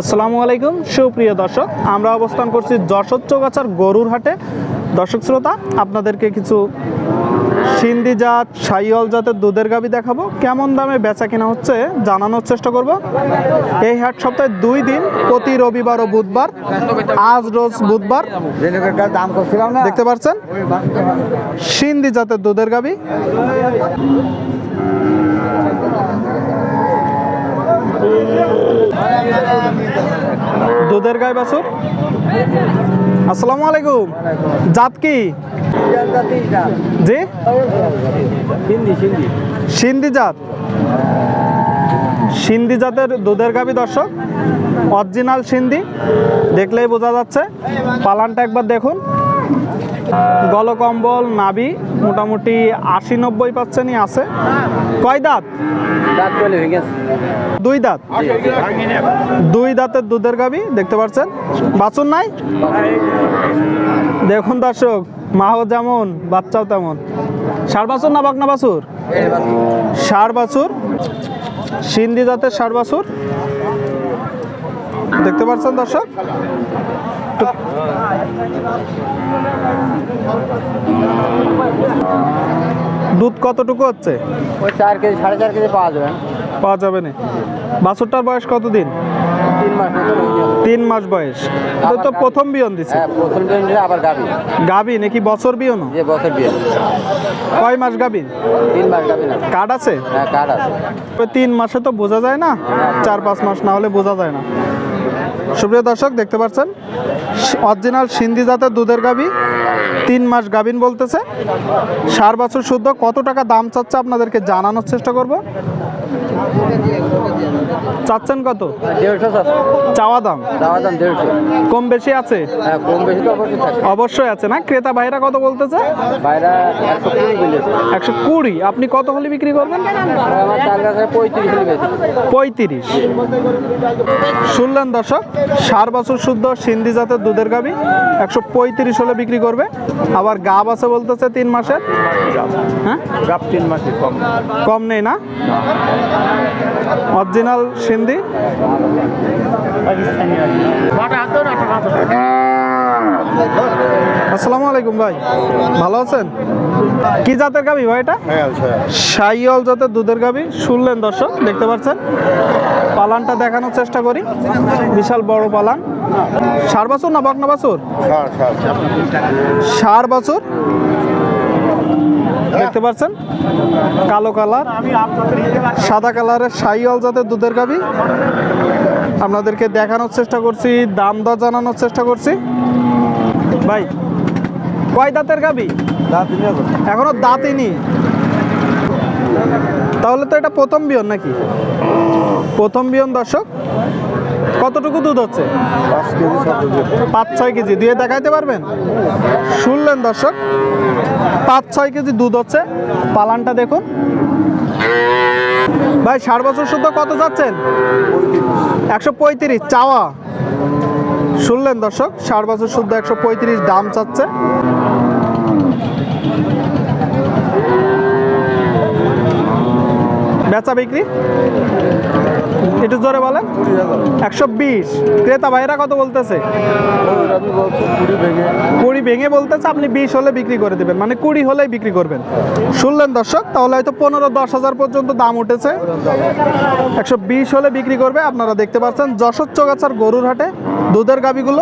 আসসালামু আলাইকুম, সুপ্রিয় দর্শক। আমরা অবস্থান করছি যশোর চৌগাছার গরুর হাটে। দর্শক শ্রোতা, আপনাদেরকে কিছু সিন্ধি জাত সাইয়ল জাতের দুধের গাবি দেখাবো। কেমন দামে বেচা কেনা হচ্ছে জানানোর চেষ্টা করব। এই হাট সপ্তাহে দুই দিন, প্রতি রবিবার ও বুধবার, আজ রোজ বুধবার। দেখতে পাচ্ছেন? সিন্ধি জাতের দুধের গাবি। দুধের গাই বাছুর? আসসালামু আলাইকুম। জাত কি? জি? সিন্ধি জাত। সিন্ধি জাতের দুধের গাবি দর্শক, অরিজিনাল সিন্ধি, দেখলেই বোঝা যাচ্ছে। পালানটা একবার দেখুন। গলকম্বল নাবি মোটামুটি আশি নব্বই পার্সেন্টই আছে। কয় দাঁত? দুই দাঁত। দুই দাঁতের দুধের গাবি দেখতে পাচ্ছেন? বাছুর নাই? দেখুন দর্শক মাও যেমন বাচ্চাও তেমন। সার বাছুর না বাকনা বাছুর? ষাড় বাছুর। সিন্ধি জাতের ষাড় বাছুর। দেখতে পাচ্ছেন দর্শক? দুধ কতটুকু হচ্ছে? ওই চার কেজি সাড়ে চার কেজি পাওয়া যাবে। পাওয়া যাবে না। বাছুরটার বয়স কতদিন? তিন মাস হয়ে। তিন মাস বয়স। তো প্রথম বিয়ন দিছে। হ্যাঁ প্রথম দিন দিলে আবার গাবি। গাবি নাকি বছর বিয়ন যে বছর বিয়ে কয় মাস গাবি? তিন মাস গাবি না। কার্ড আছে? হ্যাঁ কার্ড আছে। তিন মাসে তো বোঝা যায় না চার পাঁচ মাস না হলে বোঝা যায় না। সুপ্রিয় দর্শক, দেখতে পাচ্ছেন? অরিজিনাল সিন্ধি জাতের দুধের গাবি তিন মাস গাবিন বলতেছে। সার বছর শুদ্ধ। কত টাকা দাম চাচ্ছে আপনাদেরকে জানানোর চেষ্টা করব। চাচ্ছেন কত? দেড়শো চাওয়া দাম? যাওয়ার দাম দেড়শো। কম বেশি আছে? হ্যাঁ কম বেশি তো অবশ্যই অবশ্যই আছে না? ক্রেতা ভাইরা কত বলতেছে? একশো কুড়ি বলেছে। একশো কুড়ি? আপনি কত হলে বিক্রি করবেন? পঁয়ত্রিশ শুনলেন দর্শক সার বছর শুদ্ধ সিন্ধি জাতের দুধের গাবি। একশো পঁয়ত্রিশ হলে বিক্রি করবে। আবার গাব আছে বলতেছে তিন মাসের। হ্যাঁ? গাপ তিন মাসে কম। কম নেই না? অরিজিনাল সিন্ধি। আসসালামু আলাইকুম ভাই ভালো আছেন? কি জাতের গাবি ভাই এটা? সাইয়ল জাতের দুধের গাবি শুনলেন দর্শক দেখতে পাচ্ছেন? পালানটা দেখানোর চেষ্টা করি বিশাল বড় পালান। সার বাছুর না বকনা বাছুর? সার বাছুর? দেখতে পাচ্ছেন? কালো কালার সাদা কালারের সাইয়ল জাতের দুধের গাবি। আপনাদেরকে দেখানোর চেষ্টা করছি দাম দর জানানোর চেষ্টা করছি। ভাই কয় দাঁতের গাবি? এখনও দাঁতিনি তাহলে তো এটা প্রথম বিয়ন নাকি? প্রথম বিয়ন দর্শক। কতটুকু দুধ হচ্ছে? পাঁচ ছয় কেজি। দিয়ে দেখাইতে পারবেন? শুনলেন দর্শক পাঁচ ছয় কেজি দুধ হচ্ছে। পালানটা দেখুন। ভাই ষাট বছর শুদ্ধ কত যাচ্ছেন? একশো পঁয়ত্রিশ চাওয়া। শুনলেন দর্শক ষাট বছর শুদ্ধ একশো পঁয়ত্রিশ দাম চাচ্ছে। বেচা বিক্রি? একটু জোরে বলেন। একশো বিশ। ক্রেতা ভাইরা কত বলতেছে? কুড়ি ভেঙে বলতেছে, আপনি বিশ হলে বিক্রি করে দেবেন। মানে কুড়ি হলেই বিক্রি করবেন। শুনলেন দর্শক, তাহলে হয়তো পনেরো দশ হাজার পর্যন্ত দাম উঠেছে। একশো বিশ হলে বিক্রি করবে, আপনারা দেখতে পাচ্ছেন যশোর চৌগাছার গরুর হাটে দুধের গাবিগুলো